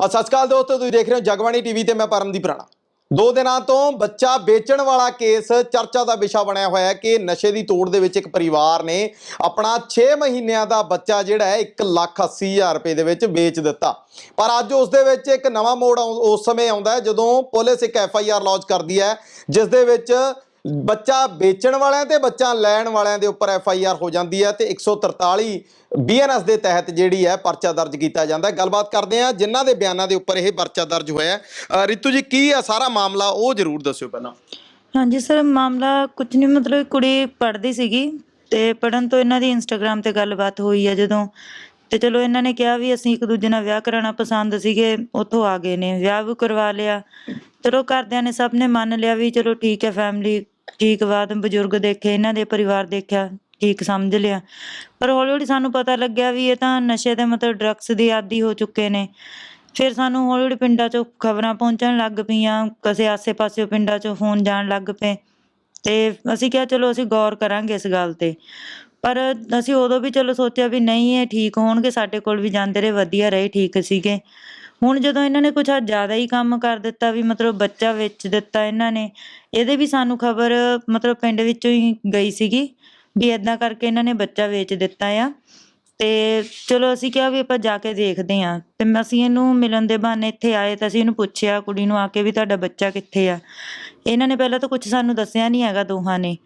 ਸਤਿ ਸ਼੍ਰੀ ਅਕਾਲ ਦੋਸਤੋ, ਤੁਸੀਂ ਦੇਖ ਰਹੇ ਹੋ ਜਗਬਾਣੀ ਟੀਵੀ ਤੇ ਮੈਂ ਪਰਮਦੀਪ ਰਾਣਾ ਦੋ ਦਿਨਾਂ ਤੋਂ ਬੱਚਾ ਵੇਚਣ ਵਾਲਾ ਕੇਸ ਚਰਚਾ ਦਾ ਵਿਸ਼ਾ ਬਣਿਆ ਹੋਇਆ ਹੈ ਕਿ ਨਸ਼ੇ ਦੀ ਤੋੜ ਦੇ ਵਿੱਚ ਇੱਕ ਪਰਿਵਾਰ ਨੇ ਆਪਣਾ 6 ਮਹੀਨਿਆਂ ਦਾ ਬੱਚਾ ਜਿਹੜਾ ਹੈ 1 ਲੱਖ 80 ਹਜ਼ਾਰ ਰੁਪਏ ਦੇ ਵਿੱਚ ਵੇਚ ਦਿੱਤਾ। ਪਰ ਅੱਜ ਉਸ ਦੇ ਵਿੱਚ ਇੱਕ ਨਵਾਂ ਮੋੜ ਆਉਂ- ਉਸ ਸਮੇਂ ਆਉਂਦਾ ਹੈ ਜਦੋਂ ਪੁਲਿਸ ਇੱਕ ਐਫ ਆਈ ਆਰ ਲੌਂਚ ਕਰਦੀ ਹੈ, ਜਿਸ ਦੇ ਵਿੱਚ ਬੱਚਾ ਵੇਚਣ ਵਾਲਿਆਂ ਤੇ, ਬੱਚਾ ਲੈਣ ਵਾਲਿਆਂ ਦੇ ਉੱਪਰ ਐਫ ਆਈ ਆਰ ਹੋ ਜਾਂਦੀ ਹੈ ਤੇ 143 ਬੀਐਨਐਸ ਦੇ ਤਹਿਤ ਜਿਹੜੀ ਹੈ ਪਰਚਾ ਦਰਜ ਕੀਤਾ ਜਾਂਦਾ ਗੱਲਬਾਤ ਕਰਦੇ ਆ ਜਿਨ੍ਹਾਂ ਦੇ ਬਿਆਨਾਂ ਦੇ ਉੱਪਰ ਇਹ ਪਰਚਾ ਦਰਜ ਹੋਇਆ ਹੈ। ਰਿਤੂ ਜੀ, ਕੀ ਹੈ ਸਾਰਾ ਮਾਮਲਾ? ਉਹ ਜ਼ਰੂਰ ਦੱਸਿਓ ਪਹਿਲਾਂ। ਹਾਂਜੀ ਸਰ, ਮਾਮਲਾ ਕੁਝ ਨਹੀਂ, ਮਤਲਬ ਕੁੜੀ ਪੜ੍ਹਦੀ ਸੀਗੀ ਤੇ ਪੜਨ ਤੋਂ ਇਹਨਾਂ ਦੀ ਇੰਸਟਾਗ੍ਰam ਤੇ ਗੱਲਬਾਤ ਹੋਈ ਹੈ ਜਦੋਂ ਤੇ ਚਲੋ ਇਹਨਾਂ ਨੇ ਕਿਹਾ ਵੀ ਅਸੀਂ ਇੱਕ ਦੂਜੇ ਨਾਲ ਵਿਆਹ ਕਰਾਉਣਾ ਪਸੰਦ ਸੀਗੇ, ਉੱਥੋਂ ਆ ਗਏ ਨੇ, ਵਿਆਹ ਵੀ ਕਰਵਾ ਲਿਆ। ਚਲੋ ਘਰਦਿਆਂ ਨੇ ਸਭ ਨੇ ਮੰਨ ਲਿਆ ਵੀ ਚਲੋ ਠੀਕ ਹੈ ਫੈਮਿਲੀ ਠੀਕ ਬਾਤ ਬਜ਼ੁਰਗ ਦੇਖੇ, ਇਹਨਾਂ ਦੇ ਪਰਿਵਾਰ ਦੇਖਿਆ, ਠੀਕ ਸਮਝ ਲਿਆ। ਪਰ ਹੌਲੀ ਹੌਲੀ ਸਾਨੂੰ ਪਤਾ ਲੱਗਿਆ ਵੀ ਇਹ ਤਾਂ ਨਸ਼ੇ ਦੇ ਮਤਲਬ ਡਰੱਗਸ ਦੀ ਆਦੀ ਹੋ ਚੁੱਕੇ ਨੇ। ਫਿਰ ਸਾਨੂੰ ਹੌਲੀ ਹੌਲੀ ਪਿੰਡਾਂ 'ਚੋਂ ਖਬਰਾਂ ਪਹੁੰਚਣ ਲੱਗ ਪਈਆਂ, ਕਿਸੇ ਆਸੇ-ਪਾਸੇ ਪਿੰਡਾਂ 'ਚੋਂ ਫੋਨ ਜਾਣ ਲੱਗ ਪਏ। ਤੇ ਅਸੀਂ ਕਿਹਾ ਚਲੋ ਅਸੀਂ ਗੌਰ ਕਰਾਂਗੇ ਇਸ ਗੱਲ ਤੇ। ਪਰ ਅਸੀਂ ਉਦੋਂ ਵੀ ਚਲੋ ਸੋਚਿਆ ਵੀ ਨਹੀਂ, ਇਹ ਠੀਕ ਹੋਣਗੇ, ਸਾਡੇ ਕੋਲ ਵੀ ਜਾਂਦੇ ਰਹੇ, ਵਧੀਆ ਰਹੇ, ਠੀਕ ਸੀਗੇ। ਹੁਣ ਜਦੋਂ ਇਹਨਾਂ ਨੇ ਕੁਝ ਜ਼ਿਆਦਾ ਹੀ ਕੰਮ ਕਰ ਦਿੱਤਾ ਵੀ, ਮਤਲਬ ਬੱਚਾ ਵੇਚ ਦਿੱਤਾ ਇਹਨਾਂ ਨੇ, ਇਹਦੇ ਵੀ ਸਾਨੂੰ ਖਬਰ ਮਤਲਬ ਪਿੰਡ ਵਿੱਚੋਂ ਹੀ ਗਈ ਸੀਗੀ ਵੀ ਇਦਾਂ ਕਰਕੇ ਇਹਨਾਂ ਨੇ ਬੱਚਾ ਵੇਚ ਦਿੱਤਾ ਆ। ਤੇ ਚਲੋ ਅਸੀਂ ਕਿਹਾ ਵੀ ਆਪਾਂ ਜਾ ਕੇ ਦੇਖਦੇ ਆਂ ਤੇ ਅਸੀਂ ਇਹਨੂੰ ਮਿਲਣ ਦੇ ਬਹਾਨੇ ਇੱਥੇ ਆਏ ਤਾਂ ਅਸੀਂ ਇਹਨੂੰ ਪੁੱਛਿਆ, ਕੁੜੀ ਨੂੰ ਆ ਕੇ ਵੀ ਤੁਹਾਡਾ ਬੱਚਾ ਕਿੱਥੇ ਆ? ਇਹਨਾਂ ਨੇ ਪਹਿਲਾਂ ਤਾਂ ਕੁਝ ਸਾਨੂੰ ਦੱਸਿਆ ਨਹੀਂ ਹੈਗਾ ਦੋਹਾਂ ਨੇ।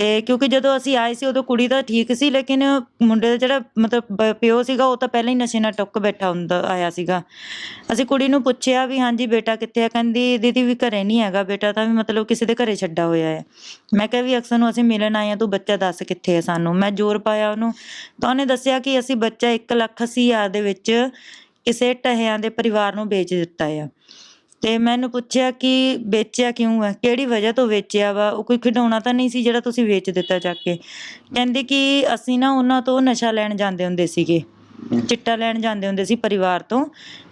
ਤੇ ਕਿਉਂਕਿ ਜਦੋਂ ਅਸੀਂ ਆਏ ਸੀ, ਉਦੋਂ ਕੁੜੀ ਤਾਂ ਠੀਕ ਸੀ, ਲੇਕਿਨ ਮੁੰਡੇ ਦਾ ਜਿਹੜਾ ਮਤਲਬ ਪਿਓ ਸੀਗਾ, ਉਹ ਤਾਂ ਪਹਿਲਾਂ ਹੀ ਨਸ਼ੇ ਨਾਲ ਟੁੱਕ ਬੈਠਾ ਹੁੰਦਾ, ਆਇਆ ਸੀਗਾ। ਅਸੀਂ ਕੁੜੀ ਨੂੰ ਪੁੱਛਿਆ ਵੀ, ਹਾਂਜੀ, ਬੇਟਾ ਕਿੱਥੇ ਆ? ਕਹਿੰਦੀ, ਦੀਦੀ ਵੀ ਘਰੇ ਨਹੀਂ ਹੈਗਾ, ਬੇਟਾ ਤਾਂ ਵੀ ਮਤਲਬ ਕਿਸੇ ਦੇ ਘਰੇ ਛੱਡਾ ਹੋਇਆ ਹੈ। ਮੈਂ ਕਿਹਾ ਵੀ, ਅਕਸਰ ਨੂੰ ਅਸੀਂ ਮਿਲਣ ਆਏ ਆ ਤੂੰ ਬੱਚਾ ਦੱਸ ਕਿੱਥੇ ਹੈ ਸਾਨੂੰ? ਮੈਂ ਜ਼ੋਰ ਪਾਇਆ ਉਹਨੂੰ। ਤਾਂ ਉਹਨੇ ਦੱਸਿਆ ਕਿ ਅਸੀਂ ਬੱਚਾ 1 ਲੱਖ ਅੱਸੀ ਹਜ਼ਾਰ ਦੇ ਵਿੱਚ ਕਿਸੇ ਟਹਿਆਂ ਦੇ ਪਰਿਵਾਰ ਨੂੰ ਵੇਚ ਦਿੱਤਾ ਆ। ਤੇ ਮੈਨੂੰ ਪੁੱਛਿਆ ਕਿ ਵੇਚਿਆ ਕਿਉਂ ਹੈ ਕਿਹੜੀ ਵਜ੍ਹਾ ਤੋਂ ਵੇਚਿਆ ਵਾ? ਉਹ ਕੋਈ ਖਿਡੌਣਾ ਤਾਂ ਨਹੀਂ ਸੀ ਜਿਹੜਾ ਤੁਸੀਂ ਵੇਚ ਦਿੱਤਾ ਚੱਕ ਕੇ। ਕਹਿੰਦੇ ਕਿ ਅਸੀਂ ਨਾ ਉਹਨਾਂ ਤੋਂ ਨਸ਼ਾ ਲੈਣ ਜਾਂਦੇ ਹੁੰਦੇ ਸੀਗੇ। ਚਿੱਟਾ ਲੈਣ ਜਾਂਦੇ ਹੁੰਦੇ ਸੀ ਪਰਿਵਾਰ ਤੋਂ।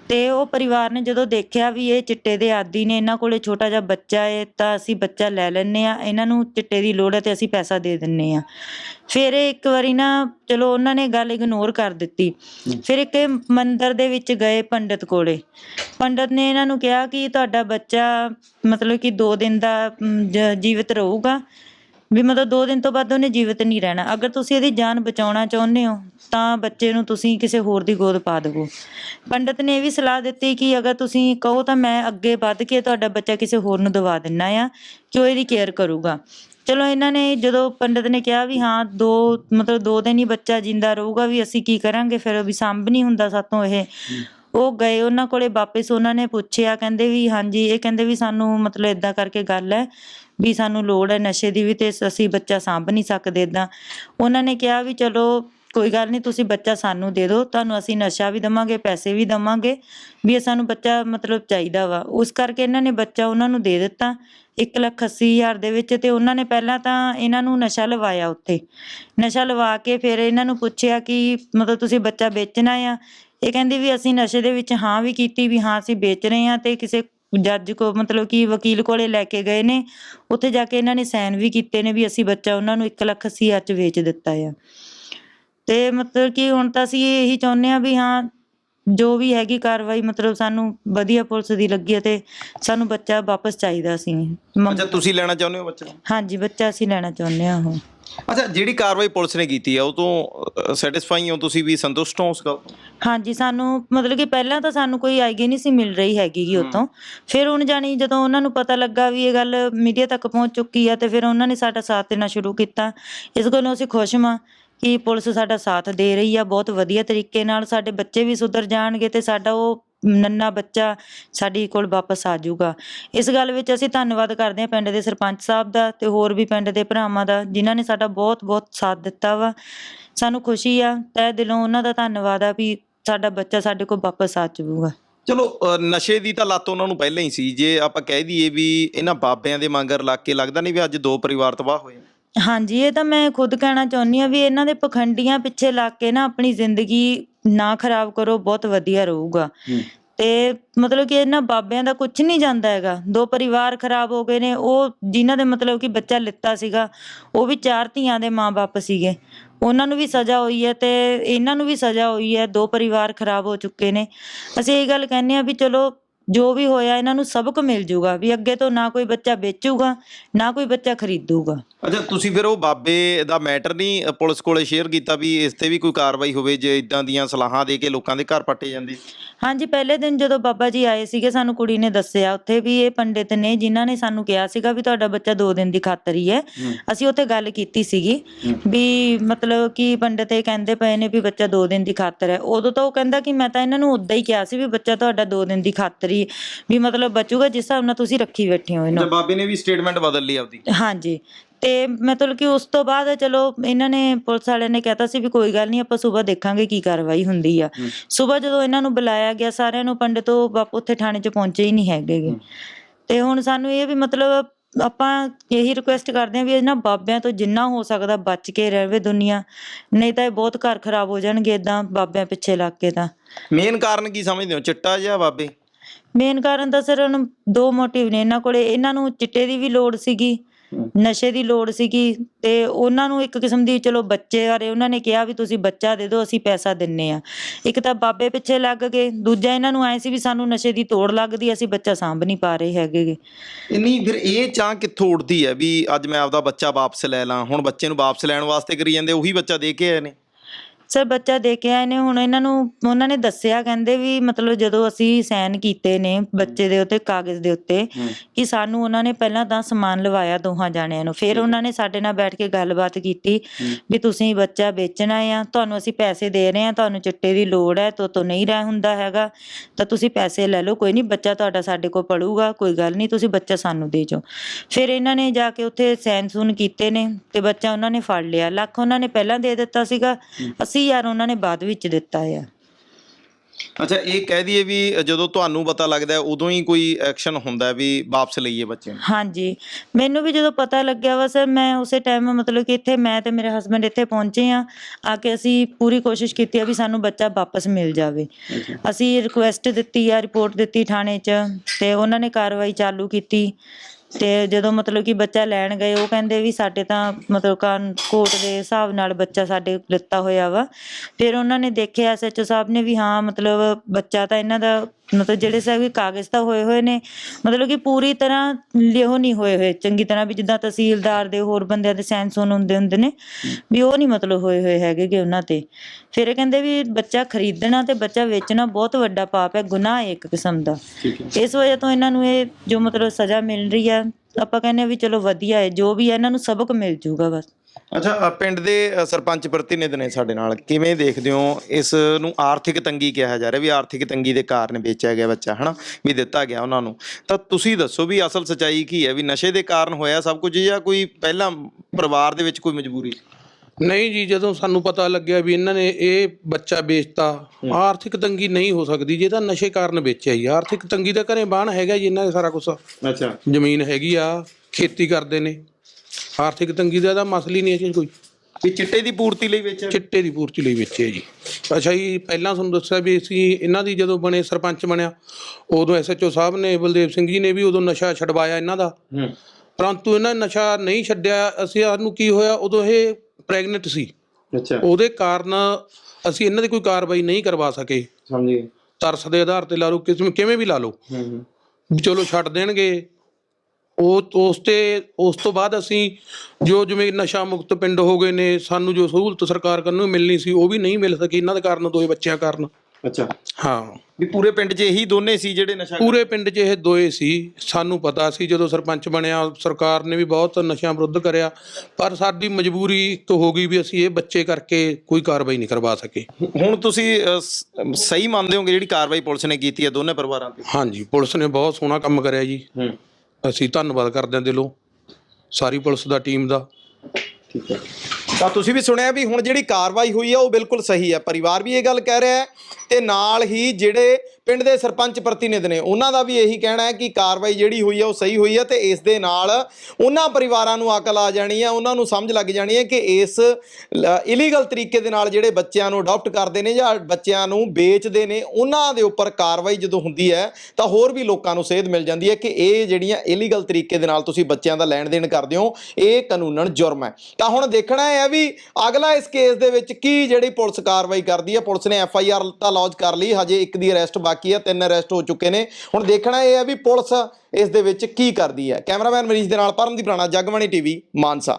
ਤੇ ਉਹ ਪਰਿਵਾਰ ਨੇ ਜਦੋਂ ਦੇਖਿਆ ਵੀ ਇਹ ਚਿੱਟੇ ਦੇ ਆਦੀ ਨੇ ਇਹਨਾਂ ਕੋਲੇ ਛੋਟਾ ਜਿਹਾ ਬੱਚਾ ਹੈ ਤਾਂ ਅਸੀਂ ਬੱਚਾ ਲੈ ਲੈਨੇ ਆ ਇਹਨਾਂ ਨੂੰ ਚਿੱਟੇ ਦੀ ਲੋੜ ਹੈ ਤੇ ਅਸੀਂ ਪੈਸਾ ਦੇ ਦਿੰਨੇ ਆ ਫਿਰ ਇਹ ਇੱਕ ਵਾਰੀ ਨਾ ਚਲੋ ਉਹਨਾਂ ਨੇ ਗੱਲ ਇਗਨੋਰ ਕਰ ਦਿੱਤੀ। ਫਿਰ ਇੱਕ ਇਹ ਮੰਦਿਰ ਦੇ ਵਿੱਚ ਗਏ ਪੰਡਤ ਕੋਲੇ। ਪੰਡਤ ਨੇ ਇਹਨਾਂ ਨੂੰ ਕਿਹਾ ਕਿ ਤੁਹਾਡਾ ਬੱਚਾ ਮਤਲਬ ਕਿ 2 ਦਿਨ ਦਾ ਮ, ਜੀਵਿਤ ਰਹੂਗਾ। ਵੀ ਮਤਲਬ 2 ਦਿਨ ਤੋਂ ਬਾਅਦ ਉਹਨੇ ਜੀਵਿਤ ਨਹੀਂ ਰਹਿਣਾ। ਅਗਰ ਤੁਸੀਂ ਇਹਦੀ ਜਾਨ ਬਚਾਉਣਾ ਚਾਹੁੰਦੇ ਹੋ ਤਾਂ ਬੱਚੇ ਨੂੰ ਤੁਸੀਂ ਕਿਸੇ ਹੋਰ ਦੀ ਗੋਦ ਪਾ ਦਿਵੋ। ਪੰਡਤ ਨੇ ਇਹ ਵੀ ਸਲਾਹ ਦਿੱਤੀ ਕਿ ਅਗਰ ਤੁਸੀਂ ਕਹੋ ਤਾਂ ਮੈਂ ਅੱਗੇ ਵੱਧ ਕੇ ਤੁਹਾਡਾ ਬੱਚਾ ਕਿਸੇ ਹੋਰ ਨੂੰ ਦਵਾ ਦਿੰਨਾ ਆ ਕਿ ਉਹ ਇਹਦੀ ਕੇਅਰ ਕਰੂਗਾ। ਚਲੋ ਇਹਨਾਂ ਨੇ ਜਦੋਂ ਪੰਡਤ ਨੇ ਕਿਹਾ ਵੀ ਹਾਂ ਦੋ ਮਤਲਬ ਦੋ ਦਿਨ ਹੀ ਬੱਚਾ ਜਿੰਦਾ ਰਹੂਗਾ ਵੀ ਅਸੀਂ ਕੀ ਕਰਾਂਗੇ? ਫਿਰ ਵੀ ਸੰਭ ਨਹੀਂ ਹੁੰਦਾ ਸਾਤੋਂ ਇਹ। ਉਹ ਗਏ ਉਹਨਾਂ ਕੋਲੇ ਵਾਪਸ ਉਹਨਾਂ ਨੇ ਪੁੱਛਿਆ ਕਹਿੰਦੇ ਵੀ ਹਾਂਜੀ ਇਹ ਕਹਿੰਦੇ ਵੀ ਸਾਨੂੰ ਮਤਲਬ ਇਦਾਂ ਕਰਕੇ ਗੱਲ ਹੈ ਵੀ ਸਾਨੂੰ ਲੋੜ ਹੈ ਨਸ਼ੇ ਦੀ ਵੀ ਤੇ ਅਸੀਂ ਬੱਚਾ ਸਾਂਭ ਨਹੀਂ ਸਕਦੇ ਇਦਾਂ ਉਹਨਾਂ ਨੇ ਕਿਹਾ ਵੀ ਚਲੋ, ਕੋਈ ਗੱਲ ਨਹੀਂ, ਤੁਸੀਂ ਬੱਚਾ ਸਾਨੂੰ ਦੇ ਦਿਓ, ਤੁਹਾਨੂੰ ਅਸੀਂ ਨਸ਼ਾ ਵੀ ਦਵਾਂਗੇ, ਪੈਸੇ ਵੀ ਦਵਾਂਗੇ, ਵੀ ਇਹ ਸਾਨੂੰ ਬੱਚਾ ਮਤਲਬ ਚਾਹੀਦਾ ਵਾ। ਉਸ ਕਰਕੇ ਇਹਨਾਂ ਨੇ ਬੱਚਾ ਉਹਨਾਂ ਨੂੰ ਦੇ ਦਿੱਤਾ 1 ਲੱਖ ਅੱਸੀ ਹਜ਼ਾਰ ਦੇ ਵਿੱਚ ਤੇ ਉਹਨਾਂ ਨੇ ਪਹਿਲਾਂ ਤਾਂ ਇਹਨਾਂ ਨੂੰ ਨਸ਼ਾ ਲਵਾਇਆ ਉੱਥੇ। ਨਸ਼ਾ ਲਵਾ ਕੇ ਫਿਰ ਇਹਨਾਂ ਨੂੰ ਪੁੱਛਿਆ ਕਿ ਮਤਲਬ ਤੁਸੀਂ ਬੱਚਾ ਵੇਚਣਾ ਆ। ਇਹ ਕਹਿੰਦੀ ਵੀ ਅਸੀਂ ਨਸ਼ੇ ਦੇ ਵਿੱਚ ਹਾਂ ਵੀ ਕੀਤੀ, ਵੀ ਹਾਂ ਅਸੀਂ ਵੇਚ ਰਹੇ ਹਾਂ ਤੇ ਕਿਸੇ ਜੱਜ ਕੋ ਮਤਲਬ ਕਿ ਵਕੀਲ ਕੋਲੇ ਲੈ ਕੇ ਗਏ ਨੇ ਉੱਥੇ ਜਾ ਕੇ ਇਹਨਾਂ ਨੇ ਸਾਈਨ ਵੀ ਕੀਤੇ ਨੇ ਵੀ ਅਸੀਂ ਬੱਚਾ ਉਹਨਾਂ ਨੂੰ 1 ਲੱਖ ਅੱਸੀ ਹਜ਼ਾਰ ਚ ਵੇਚ ਦਿੱਤਾ ਆ। ਤੇ ਮਤਲਬ ਕਿ ਹੁਣ ਤਾਂ ਅਸੀਂ ਇਹੀ ਚਾਹੁੰਦੇ ਆ ਵੀ ਹਾਂ ਜੋ ਵੀ ਹੈਗੀ ਕਾਰਵਾਈ ਮਤਲਬ ਸਾਨੂੰ ਵਧੀਆ ਪੁਲਿਸ ਦੀ ਲੱਗੀ ਹੈ ਤੇ ਸਾਨੂੰ ਬੱਚਾ ਵਾਪਸ ਚਾਹੀਦਾ ਸੀ। ਅੱਛਾ ਤੁਸੀਂ ਲੈਣਾ ਚਾਹੁੰਦੇ ਹੋ ਬੱਚੇ? ਹਾਂਜੀ ਬੱਚਾ ਅਸੀਂ ਲੈਣਾ ਚਾਹੁੰਦੇ ਆ ਉਹ। ਅੱਛਾ ਜਿਹੜੀ ਕਾਰਵਾਈ ਪੁਲਿਸ ਨੇ ਕੀਤੀ ਹੈ ਉਹ ਤੋਂ ਸੈਟੀਸਫਾਈ ਹੋ ਤੁਸੀਂ ਵੀ ਸੰਤੁਸ਼ਟ ਹੋ ਉਸ ਗੱਲ ਤੋਂ? ਹਾਂਜੀ ਸਾਨੂੰ ਮਤਲਬ ਕਿ ਪਹਿਲਾਂ ਤਾਂ ਸਾਨੂੰ ਕੋਈ ਆਈਡੀ ਨਹੀਂ ਸੀ ਮਿਲ ਰਹੀ ਹੈਗੀ ਗੀ ਉਤੋਂ। ਫਿਰ ਹੁਣ ਜਾਣੀ ਜਦੋਂ ਉਹਨਾਂ ਨੂੰ ਪਤਾ ਲੱਗਾ ਵੀ ਇਹ ਗੱਲ ਮੀਡੀਆ ਤੱਕ ਪਹੁੰਚ ਚੁੱਕੀ ਆ ਤੇ ਫਿਰ ਉਹਨਾਂ ਨੇ ਸਾਡਾ ਸਾਥ ਦੇਣਾ ਸ਼ੁਰੂ ਕੀਤਾ। ਇਸ ਗੱਲੋਂ ਅਸੀਂ ਖੁਸ਼ ਹਾਂ ਕਿ ਪੁਲਿਸ ਸਾਡਾ ਸਾਥ ਦੇ ਰਹੀ ਆ ਬਹੁਤ ਵਧੀਆ ਤਰੀਕੇ ਨਾਲ ਸਾਡੇ ਬੱਚੇ ਵੀ ਸੁਧਰ ਜਾਣਗੇ ਤੇ ਸਾਡਾ ਉਹ ਨੰਨਾ ਬੱਚਾ ਸਾਡੀ ਕੋਲ ਵਾਪਸ ਆ ਜਾਊਗਾ। ਇਸ ਗੱਲ ਵਿੱਚ ਅਸੀਂ ਧੰਨਵਾਦ ਕਰਦੇ ਹਾਂ ਪਿੰਡ ਦੇ ਸਰਪੰਚ ਸਾਹਿਬ ਦਾ ਤੇ ਹੋਰ ਵੀ ਪਿੰਡ ਦੇ ਭਰਾਵਾਂ ਦਾ ਜਿਨ੍ਹਾਂ ਨੇ ਸਾਡਾ ਬਹੁਤ ਬਹੁਤ ਸਾਥ ਦਿੱਤਾ ਵਾ। ਸਾਨੂੰ ਖੁਸ਼ੀ ਆ ਤਹਿ ਦਿਲੋਂ ਉਹਨਾਂ ਦਾ ਧੰਨਵਾਦ ਆ ਵੀ ਸਾਡਾ ਬੱਚਾ ਸਾਡੇ ਕੋਲ ਵਾਪਸ ਆ ਜਾਊਗਾ। ਚਲੋ ਨਸ਼ੇ ਦੀ ਤਾਂ ਲੱਤ ਉਹਨਾਂ ਨੂੰ ਪਹਿਲਾਂ ਹੀ ਸੀ। ਜੇ ਆਪਾਂ ਕਹਿ ਦਈਏ ਵੀ ਇਹਨਾਂ ਬਾਬਿਆਂ ਦੇ ਮੰਗਰ ਲੱਗ ਕੇ ਲੱਗਦਾ ਨਹੀਂ ਵੀ ਅੱਜ ਦੋ ਪਰਿਵਾਰ ਤਬਾਹ ਹੋਏ। ਹਾਂਜੀ ਇਹ ਤਾਂ ਮੈਂ ਖੁਦ ਕਹਿਣਾ ਚਾਹੁੰਦੀ ਆ ਵੀ ਇਹਨਾਂ ਦੇ ਪਖੰਡੀਆਂ ਪਿੱਛੇ ਲੱਗ ਕੇ ਨਾ ਆਪਣੀ ਜ਼ਿੰਦਗੀ ਨਾ ਖਰਾਬ ਕਰੋ ਬਹੁਤ ਵਧੀਆ ਰਹੂਗਾ। ਤੇ ਮਤਲਬ ਕਿ ਇਹਨਾਂ ਬਾਬਿਆਂ ਦਾ ਕੁਝ ਨਹੀਂ ਜਾਂਦਾ ਹੈਗਾ। ਦੋ ਪਰਿਵਾਰ ਖਰਾਬ ਹੋ ਗਏ ਨੇ ਉਹ ਜਿਨ੍ਹਾਂ ਦੇ ਮਤਲਬ ਕਿ ਬੱਚਾ ਲਿੱਤਾ ਸੀਗਾ ਉਹ ਵੀ ਚਾਰ ਧੀਆਂ ਦੇ ਮਾਪੇ ਸੀਗੇ। ਉਹਨਾਂ ਨੂੰ ਵੀ ਸਜ਼ਾ ਹੋਈ ਹੈ ਤੇ ਇਹਨਾਂ ਨੂੰ ਵੀ ਸਜ਼ਾ ਹੋਈ ਹੈ ਦੋ ਪਰਿਵਾਰ ਖਰਾਬ ਹੋ ਚੁੱਕੇ ਨੇ। ਅਸੀਂ ਇਹ ਗੱਲ ਕਹਿੰਦੇ ਆ ਵੀ ਚਲੋ ਜੋ ਵੀ ਹੋਇਆ ਇਹਨਾਂ ਨੂੰ ਸਬਕ ਮਿਲ ਜੂਗਾ ਵੀ ਅੱਗੇ ਤੋਂ ਨਾ ਕੋਈ ਬੱਚਾ ਵੇਚੂਗਾ ਨਾ ਕੋਈ ਬੱਚਾ ਖਰੀਦੂਗਾ। ਅੱਛਾ ਤੁਸੀਂ ਫਿਰ ਉਹ ਬਾਬੇ ਦਾ ਮੈਟਰ ਨਹੀਂ ਪੁਲਿਸ ਕੋਲੇ ਸ਼ੇਅਰ ਕੀਤਾ ਵੀ ਇਸ ਤੇ ਵੀ ਕੋਈ ਕਾਰਵਾਈ ਹੋਵੇ ਜੇ ਇਦਾਂ ਦੀਆਂ ਸਲਾਹਾਂ ਦੇ ਕੇ ਲੋਕਾਂ ਦੇ ਘਰ ਪੱਟੇ ਜਾਂਦੇ? ਹਾਂਜੀ ਪਹਿਲੇ ਦਿਨ ਜਦੋਂ ਬਾਬਾ ਜੀ ਆਏ ਸੀਗੇ ਸਾਨੂੰ ਕੁੜੀ ਨੇ ਦੱਸਿਆ ਉੱਥੇ ਵੀ ਇਹ ਪੰਡਿਤ ਨੇ ਜਿਨ੍ਹਾਂ ਨੇ ਸਾਨੂੰ ਕਿਹਾ ਸੀਗਾ ਵੀ ਤੁਹਾਡਾ ਬੱਚਾ 2 ਦਿਨ ਦੀ ਖਾਤਰ ਹੀ ਹੈ। ਅਸੀਂ ਉੱਥੇ ਗੱਲ ਕੀਤੀ ਸੀਗੀ ਵੀ ਮਤਲਬ ਕਿ ਪੰਡਿਤ ਇਹ ਕਹਿੰਦੇ ਪਏ ਨੇ ਵੀ ਬੱਚਾ 2 ਦਿਨ ਦੀ ਖਾਤਰ ਹੈ। ਉਦੋਂ ਤਾਂ ਉਹ ਕਹਿੰਦਾ ਕਿ ਮੈਂ ਤਾਂ ਇਹਨਾਂ ਨੂੰ ਉਦਾਂ ਹੀ ਕਿਹਾ ਸੀ ਵੀ ਬੱਚਾ ਤੁਹਾਡਾ 2 ਦਿਨ ਦੀ ਖਾਤਰ ਹੀ ਵੀ ਮਤਲਬ ਬਚੂਗਾ ਜਿਸ ਹਿਸਾਬ ਨਾਲ ਤੁਸੀਂ ਰੱਖੀ ਬੈਠੇ ਹੋ ਇਹਨੂੰ ਤੇ ਬਾਬੇ ਨੇ ਵੀ ਸਟੇਟਮੈਂਟ ਬਦਲ ਲਈ ਆਪਦੀ। ਹਾਂਜੀ। ਤੇ ਮਤਲਬ ਕਿ ਉਸ ਤੋਂ ਬਾਅਦ ਚਲੋ ਇਹਨਾਂ ਨੇ ਪੁਲਿਸ ਵਾਲਿਆਂ ਨੇ ਕਹਿਤਾ ਸੀ ਵੀ ਕੋਈ ਗੱਲ ਨਹੀਂ ਆਪਾਂ ਸਵੇਰ ਦੇਖਾਂਗੇ ਕੀ ਕਾਰਵਾਈ ਹੁੰਦੀ ਆ। ਸਵੇਰ ਜਦੋਂ ਇਹਨਾਂ ਨੂੰ ਬੁਲਾਇਆ ਗਿਆ ਸਾਰਿਆਂ ਨੂੰ ਪੰਡਿਤ ਉਹ ਉੱਥੇ ਥਾਣੇ 'ਚ ਪਹੁੰਚੇ ਹੀ ਨਹੀਂ ਹੈਗੇਗੇ ਤੇ ਹੁਣ ਸਾਨੂੰ ਇਹ ਵੀ ਮਤਲਬ ਆਪਾਂ ਇਹੀ ਰਿਕੁਐਸਟ ਕਰਦੇ ਹਾਂ ਵੀ ਇਹਨਾਂ ਬਾਬਿਆਂ ਤੋਂ ਜਿੰਨਾ ਹੋ ਸਕਦਾ ਬਚ ਕੇ ਰਹੇ ਦੁਨੀਆ ਨਹੀਂ ਤਾਂ ਇਹ ਬਹੁਤ ਘਰ ਖਰਾਬ ਹੋ ਜਾਣਗੇ ਇਦਾਂ ਬਾਬਿਆਂ ਪਿੱਛੇ ਲੱਗ ਕੇ ਤਾਂ। ਮੇਨ ਕਾਰਨ ਕੀ ਸਮਝਦੇ ਹੋ ਚਿੱਟਾ ਜਾਂ ਬਾਬੇ? ਮੇਨ ਕਾਰਨ ਤਾਂ ਸਰ ਉਹਨੂੰ ਦੋ ਮੋਟਿਵ ਨੇ ਇਹਨਾਂ ਕੋਲੇ ਇਹਨਾਂ ਨੂੰ ਚਿੱਟੇ ਦੀ ਵੀ ਲੋੜ ਸੀਗੀ ਨਸ਼ੇ ਦੀ ਲੋੜ ਸੀਗੀ ਤੇ ਉਹਨਾਂ ਨੂੰ ਇੱਕ ਕਿਸਮ ਦੀ ਚਲੋ ਬੱਚੇ ਬਾਰੇ ਉਹਨਾਂ ਨੇ ਕਿਹਾ ਵੀ ਤੁਸੀਂ ਬੱਚਾ ਦੇ ਦਿਓ ਅਸੀਂ ਪੈਸਾ ਦਿੰਨੇ ਆ। ਇੱਕ ਤਾਂ ਬਾਬੇ ਪਿੱਛੇ ਲੱਗ ਗਏ ਦੂਜਾ ਇਹਨਾਂ ਨੂੰ ਐ ਸੀ ਵੀ ਸਾਨੂੰ ਨਸ਼ੇ ਦੀ ਤੋੜ ਲੱਗਦੀ ਅਸੀਂ ਬੱਚਾ ਸਾਂਭ ਨਹੀਂ ਪਾ ਰਹੇ ਹੈਗੇਗੇ ਨਹੀਂ ਫਿਰ ਇਹ ਚਾਹ ਕਿੱਥੋਂ ਉੱਠਦੀ ਹੈ ਵੀ ਅੱਜ ਮੈਂ ਆਪਦਾ ਬੱਚਾ ਵਾਪਸ ਲੈ ਲਾਂ ਹੁਣ ਬੱਚੇ ਨੂੰ ਵਾਪਸ ਲੈਣ ਵਾਸਤੇ ਕਰੀ ਜਾਂਦੇ ਉਹੀ ਬੱਚਾ ਦੇ ਕੇ ਆਏ ਨੇ? ਸਰ ਬੱਚਾ ਦੇ ਕੇ ਆਏ ਨੇ ਹੁਣ ਇਹਨਾਂ ਨੂੰ ਉਹਨਾਂ ਨੇ ਦੱਸਿਆ ਕਹਿੰਦੇ ਵੀ ਮਤਲਬ ਜਦੋਂ ਅਸੀਂ ਸਾਈਨ ਕੀਤੇ ਨੇ ਬੱਚੇ ਦੇ ਉੱਤੇ ਕਾਗਜ਼ ਦੇ ਉੱਤੇ ਕਿ ਸਾਨੂੰ ਉਹਨਾਂ ਨੇ ਪਹਿਲਾਂ ਤਾਂ ਸਮਾਨ ਲਵਾਇਆ ਦੋਹਾਂ ਜਾਣਿਆਂ ਨੂੰ। ਫਿਰ ਉਹਨਾਂ ਨੇ ਸਾਡੇ ਨਾਲ ਬੈਠ ਕੇ ਗੱਲਬਾਤ ਕੀਤੀ ਵੀ ਤੁਸੀਂ ਬੱਚਾ ਵੇਚਣਾ ਆ ਤੁਹਾਨੂੰ ਅਸੀਂ ਪੈਸੇ ਦੇ ਰਹੇ ਆ ਤੁਹਾਨੂੰ ਚਿੱਟੇ ਦੀ ਲੋੜ ਹੈ ਤੋ ਤੋਂ ਨਹੀਂ ਰਹਿ ਹੁੰਦਾ ਹੈਗਾ ਤਾਂ ਤੁਸੀਂ ਪੈਸੇ ਲੈ ਲਓ ਕੋਈ ਨਹੀਂ ਬੱਚਾ ਤੁਹਾਡਾ ਸਾਡੇ ਕੋਲ ਪੜੂਗਾ ਕੋਈ ਗੱਲ ਨਹੀਂ ਤੁਸੀਂ ਬੱਚਾ ਸਾਨੂੰ ਦੇ ਜਾਓ। ਫਿਰ ਇਹਨਾਂ ਨੇ ਜਾ ਕੇ ਉੱਥੇ ਸੈਨ ਸੂਨ ਕੀਤੇ ਨੇ ਤੇ ਬੱਚਾ ਉਹਨਾਂ ਨੇ ਫੜ ਲਿਆ। ਲੱਖ ਉਹਨਾਂ ਨੇ ਪਹਿਲਾਂ ਦੇ ਦਿੱਤਾ ਸੀਗਾ 80000 ਉਹਨਾਂ ਨੇ ਬਾਅਦ ਵਿੱਚ ਦਿੱਤਾ ਆ। ਅੱਛਾ ਇਹ ਕਹਿ ਦਈਏ ਵੀ ਜਦੋਂ ਤੁਹਾਨੂੰ ਪਤਾ ਲੱਗਦਾ ਉਦੋਂ ਹੀ ਕੋਈ ਐਕਸ਼ਨ ਹੁੰਦਾ ਵੀ ਵਾਪਸ ਲਈਏ ਬੱਚੇ ਨੂੰ? ਹਾਂਜੀ। ਮੈਨੂੰ ਵੀ ਜਦੋਂ ਪਤਾ ਲੱਗਿਆ ਵਾ ਸਰ ਮੈਂ ਉਸੇ ਟਾਈਮ ਮਤਲਬ ਕਿ ਇੱਥੇ ਮੈਂ ਤੇ ਮੇਰੇ ਹਸਬੰਡ ਇੱਥੇ ਪਹੁੰਚੇ ਆ ਆ ਕੇ ਅਸੀਂ ਪੂਰੀ ਕੋਸ਼ਿਸ਼ ਕੀਤੀ ਆ ਵੀ ਸਾਨੂੰ ਬੱਚਾ ਵਾਪਸ ਮਿਲ ਜਾਵੇ। ਅਸੀਂ ਰਿਕੁਐਸਟ ਦਿੱਤੀ ਆ ਰਿਪੋਰਟ ਦਿੱਤੀ ਥਾਣੇ 'ਚ ਤੇ ਉਹਨਾਂ ਨੇ ਕਾਰਵਾਈ ਚਾਲੂ ਕੀਤੀ। ਤੇ ਜਦੋਂ ਮਤਲਬ ਕਿ ਬੱਚਾ ਲੈਣ ਗਏ, ਉਹ ਕਹਿੰਦੇ ਵੀ ਸਾਡੇ ਤਾਂ ਮਤਲਬ ਕਾਨ ਕੋਰਟ ਦੇ ਹਿਸਾਬ ਨਾਲ ਬੱਚਾ ਸਾਡੇ ਲਿੱਤਾ ਹੋਇਆ ਵਾ। ਫਿਰ ਉਹਨਾਂ ਨੇ ਦੇਖਿਆ ਐਸ ਐਚ ਓ ਸਾਹਿਬ ਨੇ ਵੀ ਹਾਂ, ਮਤਲਬ ਬੱਚਾ ਤਾਂ ਇਹਨਾਂ ਦਾ ਮਤਲਬ ਜਿਹੜੇ ਸਾਰੇ ਕਾਗਜ਼ ਤਾਂ ਹੋਏ ਹੋਏ ਨੇ ਮਤਲਬ ਕਿ ਪੂਰੀ ਤਰ੍ਹਾਂ ਲਿਓ ਨਹੀਂ ਹੋਏ ਹੋਏ ਚੰਗੀ ਤਰ੍ਹਾਂ ਵੀ ਜਿੱਦਾਂ ਤਹਿਸੀਲਦਾਰ ਦੇ ਹੋਰ ਬੰਦਿਆਂ ਦੇ ਸੈਂਸਨ ਹੁੰਦੇ ਹੁੰਦੇ ਨੇ ਵੀ ਉਹ ਨਹੀਂ ਮਤਲਬ ਹੋਏ ਹੋਏ ਹੈਗੇ ਗੇ ਉਹਨਾਂ ਤੇ। ਫਿਰ ਇਹ ਕਹਿੰਦੇ ਵੀ ਬੱਚਾ ਖਰੀਦਣਾ ਤੇ ਬੱਚਾ ਵੇਚਣਾ ਬਹੁਤ ਵੱਡਾ ਪਾਪ ਹੈ ਗੁਨਾਹ ਹੈ ਇੱਕ ਕਿਸਮ ਦਾ। ਇਸ ਵਜ੍ਹਾ ਤੋਂ ਇਹਨਾਂ ਨੂੰ ਇਹ ਜੋ ਮਤਲਬ ਸਜ਼ਾ ਮਿਲ ਰਹੀ ਹੈ ਆਪਾਂ ਕਹਿੰਦੇ ਵੀ ਚਲੋ ਵਧੀਆ ਹੈ ਜੋ ਵੀ ਹੈ ਇਹਨਾਂ ਨੂੰ ਸਬਕ ਮਿਲ ਜੂਗਾ ਬਸ। ਅੱਛਾ ਅ, ਪਿੰਡ ਦੇ ਅ, ਸਰਪੰਚ ਪ੍ਰਤੀਨਿਧ ਨੇ ਸਾਡੇ ਨਾਲ ਕਿਵੇਂ ਦੇਖਦੇ ਹੋ ਇਸ ਨੂੰ ਆਰਥਿਕ ਤੰਗੀ ਕਿਹਾ ਜਾ ਰਿਹਾ ਵੀ ਆਰਥਿਕ ਤੰਗੀ ਦੇ ਕਾਰਨ ਵੇਚਿਆ ਗਿਆ ਬੱਚਾ ਹਨਾ? ਵੀ ਦਿੱਤਾ ਗਿਆ ਉਹਨਾਂ ਨੂੰ। ਤਾਂ ਤੁਸੀਂ ਦੱਸੋ ਵੀ ਅਸਲ ਸਚਾਈ ਕੀ ਹੈ ਵੀ ਨਸ਼ੇ ਦੇ ਕਾਰਨ ਹੋਇਆ ਸਭ ਕੁਝ ਜਾਂ ਕੋਈ ਪਹਿਲਾਂ ਪਰਿਵਾਰ ਦੇ ਵਿੱਚ ਕੋਈ ਮਜਬੂਰੀ? ਨਹੀਂ ਜੀ ਜਦੋਂ ਸਾਨੂੰ ਪਤਾ ਲੱਗਿਆ ਵੀ ਇਹਨਾਂ ਨੇ ਇਹ ਬੱਚਾ ਵੇਚਤਾ ਆਰਥਿਕ ਤੰਗੀ ਨਹੀਂ ਹੋ ਸਕਦੀ ਜੇ ਤਾਂ ਨਸ਼ੇ ਕਾਰਨ ਵੇਚਿਆ ਹੀ ਆਰਥਿਕ ਤੰਗੀ ਦਾ ਘਰੇ ਬਾਣ ਹੈਗਾ ਜੀ ਇਹਨਾਂ ਦਾ ਸਾਰਾ ਕੁਝ ਅੱਛਾ। ਜ਼ਮੀਨ ਹੈਗੀ ਆ ਖੇਤੀ ਕਰਦੇ ਨੇ। ਆਰਥਿਕ ਤੰਗੀ ਦਾ ਤਾਂ ਮਸਲਾ ਹੀ ਨਹੀਂ ਹੈ ਜੀ ਕੋਈ। ਵੀ ਚਿੱਟੇ ਦੀ ਪੂਰਤੀ ਲਈ ਵੇਚਿਆ ਚਿੱਟੇ ਦੀ ਪੂਰਤੀ ਲਈ ਵੇਚਿਆ ਜੀ। ਅੱਛਾ ਜੀ ਪਹਿਲਾਂ ਤੁਹਾਨੂੰ ਦੱਸਿਆ ਵੀ ਅਸੀਂ ਇਹਨਾਂ ਦੀ ਜਦੋਂ ਬਣੇ ਸਰਪੰਚ ਬਣਿਆ ਉਦੋਂ ਐਸਐਚਓ ਸਾਹਿਬ ਨੇ ਬਲਦੇਵ ਸਿੰਘ ਜੀ ਨੇ ਵੀ ਉਦੋਂ ਨਸ਼ਾ ਛਡਵਾਇਆ ਇਹਨਾਂ ਦਾ। ਹੂੰ। ਪਰੰਤੂ ਇਹਨਾਂ ਨੇ ਨਸ਼ਾ ਨਹੀਂ ਛੱਡਿਆ ਅਸੀਂ ਸਾਨੂੰ ਕੀ ਹੋਇਆ ਉਦੋਂ ਇਹ ਪ੍ਰੈਗਨੈਂਟ ਸੀ। ਅੱਛਾ। ਉਹਦੇ ਕਾਰਨ ਅਸੀਂ ਇਹਨਾਂ ਦੀ ਕੋਈ ਕਾਰਵਾਈ ਨਹੀਂ ਕਰਵਾ ਸਕੇ। ਸਮਝ। ਗਏ ਤਰਸ ਦੇ ਆਧਾਰ ਤੇ ਲਾ ਲਓ ਕਿਸਮ ਕਿਵੇਂ ਵੀ ਲਾ ਲਓ। ਹੂੰ ਹੂੰ। ਵੀ ਚਲੋ ਛੱਡ ਦੇਣਗੇ। ਉਹ ਉਸ ਤੇ ਉਸ ਤੋਂ ਬਾਅਦ ਅਸੀਂ ਜੋ ਜਿਵੇਂ ਨਸ਼ਾ ਮੁਕਤ ਪਿੰਡ ਹੋ ਗਏ ਨੇ ਸਾਨੂੰ ਜੋ ਸਹੂਲਤ ਸਰਕਾਰ ਕਰਨ ਨੂੰ ਮਿਲਣੀ ਸੀ ਉਹ ਵੀ ਨਹੀਂ ਮਿਲ ਸਕੀ ਇਹਨਾਂ ਦੇ ਕਾਰਨ ਦੋਏ ਬੱਚਿਆਂ ਕਾਰਨ। ਅੱਛਾ। ਹਾਂ। ਵੀ ਪੂਰੇ ਪਿੰਡ 'ਚ ਇਹੀ ਦੋਨੇ ਸੀ ਜਿਹੜੇ ਨਸ਼ਾ ਪੂਰੇ ਪਿੰਡ 'ਚ ਇਹ ਦੋਏ ਸੀ ਸਾਨੂੰ ਪਤਾ ਸੀ ਜਦੋਂ ਸਰਪੰਚ ਬਣਿਆ ਸਰਕਾਰ ਨੇ ਵੀ ਬਹੁਤ ਨਸ਼ਿਆਂ ਵਿਰੁੱਧ ਕਰਿਆ ਪਰ ਸਾਡੀ ਮਜਬੂਰੀ ਇੱਕ ਹੋ ਗਈ ਵੀ ਅਸੀਂ ਇਹ ਬੱਚੇ ਕਰਕੇ ਕੋਈ ਕਾਰਵਾਈ ਨਹੀਂ ਕਰਵਾ ਸਕੇ। ਹੁਣ ਤੁਸੀਂ ਸ- ਸਹੀ ਮੰਨਦੇ ਹੋਗੇ ਜਿਹੜੀ ਕਾਰਵਾਈ ਪੁਲਿਸ ਨੇ ਕੀਤੀ ਹੈ ਦੋਨੇ ਪਰਿਵਾਰਾਂ ਤੇ? ਹਾਂਜੀ ਪੁਲਿਸ ਨੇ ਬਹੁਤ ਸੋਹਣਾ ਕੰਮ ਕਰਿਆ ਜੀ। ਹੂੰ। ਅਸੀਂ ਧੰਨਵਾਦ ਕਰਦੇ ਹਾਂ ਦਿਲੋਂ ਸਾਰੀ ਪੁਲਿਸ ਦਾ ਟੀਮ ਦਾ। ਠੀਕ ਹੈ। ਤਾਂ ਤੁਸੀਂ ਵੀ ਸੁਣਿਆ ਵੀ ਹੁਣ ਜਿਹੜੀ ਕਾਰਵਾਈ ਹੋਈ ਹੈ ਉਹ ਬਿਲਕੁਲ ਸਹੀ ਹੈ ਪਰਿਵਾਰ ਵੀ ਇਹ ਗੱਲ ਕਹਿ ਰਿਹਾ ਹੈ ਤੇ ਨਾਲ ਹੀ ਜਿਹੜੇ ਪਿੰਡ ਦੇ ਸਰਪੰਚ ਪ੍ਰਤੀਨਿਧ ਨੇ, ਉਹਨਾਂ ਦਾ ਵੀ ਇਹੀ ਕਹਿਣਾ ਹੈ ਕਿ ਕਾਰਵਾਈ ਜਿਹੜੀ ਹੋਈ ਹੈ ਉਹ ਸਹੀ ਹੋਈ ਹੈ ਤੇ ਇਸ ਦੇ ਨਾਲ ਉਹਨਾਂ ਪਰਿਵਾਰਾਂ ਨੂੰ ਅਕਲ ਆ ਜਾਣੀ ਹੈ ਉਹਨਾਂ ਨੂੰ ਸਮਝ ਲੱਗ ਜਾਣੀ ਹੈ ਕਿ ਇਸ ਇਲੀਗਲ ਤਰੀਕੇ ਦੇ ਨਾਲ ਜਿਹੜੇ ਬੱਚਿਆਂ ਨੂੰ ਅਡਾਪਟ ਕਰਦੇ ਨੇ ਜਾਂ ਬੱਚਿਆਂ ਨੂੰ ਵੇਚਦੇ ਨੇ, ਉਹਨਾਂ ਦੇ ਉੱਪਰ ਕਾਰਵਾਈ ਜਦੋਂ ਹੁੰਦੀ ਹੈ, ਤਾਂ ਹੋਰ ਵੀ ਲੋਕਾਂ ਨੂੰ ਸੇਧ ਮਿਲ ਜਾਂਦੀ ਹੈ ਕਿ ਇਹ ਜਿਹੜੀਆਂ ਇਲੀਗਲ ਤਰੀਕੇ ਦੇ ਨਾਲ ਤੁਸੀਂ ਬੱਚਿਆਂ ਦਾ ਲੈਣ ਦੇਣ ਕਰਦੇ ਹੋ, ਇਹ ਕਾਨੂੰਨਨ ਜੁਰਮ ਹੈ। ਤਾਂ ਹੁਣ ਦੇਖਣਾ ਹੈ ਵੀ ਅਗਲਾ ਇਸ ਕੇਸ ਦੇ ਵਿੱਚ ਕੀ ਜਿਹੜੀ ਪੁਲਿਸ ਕਾਰਵਾਈ ਕਰਦੀ ਹੈ? ਪੁਲਿਸ ਨੇ ਐਫ ਆਈ ਆਰ ਤਾਂ ਲੌਂਚ ਕਰ ਲਈ, ਹਜੇ ਇੱਕ ਦੀ ਅਰੈਸਟ ਬਾਕੀ ਹੈ, ਤਿੰਨ ਅਰੈਸਟ ਹੋ ਚੁੱਕੇ ਨੇ। ਹੁਣ ਦੇਖਣਾ ਇਹ ਹੈ ਵੀ ਪੁਲਿਸ ਇਸ ਦੇ ਵਿੱਚ ਕੀ ਕਰਦੀ ਹੈ। ਕੈਮਰਾਮੈਨ ਮਰੀਜ਼ ਦੇ ਨਾਲ ਪਰਮਦੀਪ ਰਾਣਾ ਜਗਬਾਣੀ ਟੀਵੀ, ਮਾਨਸਾ।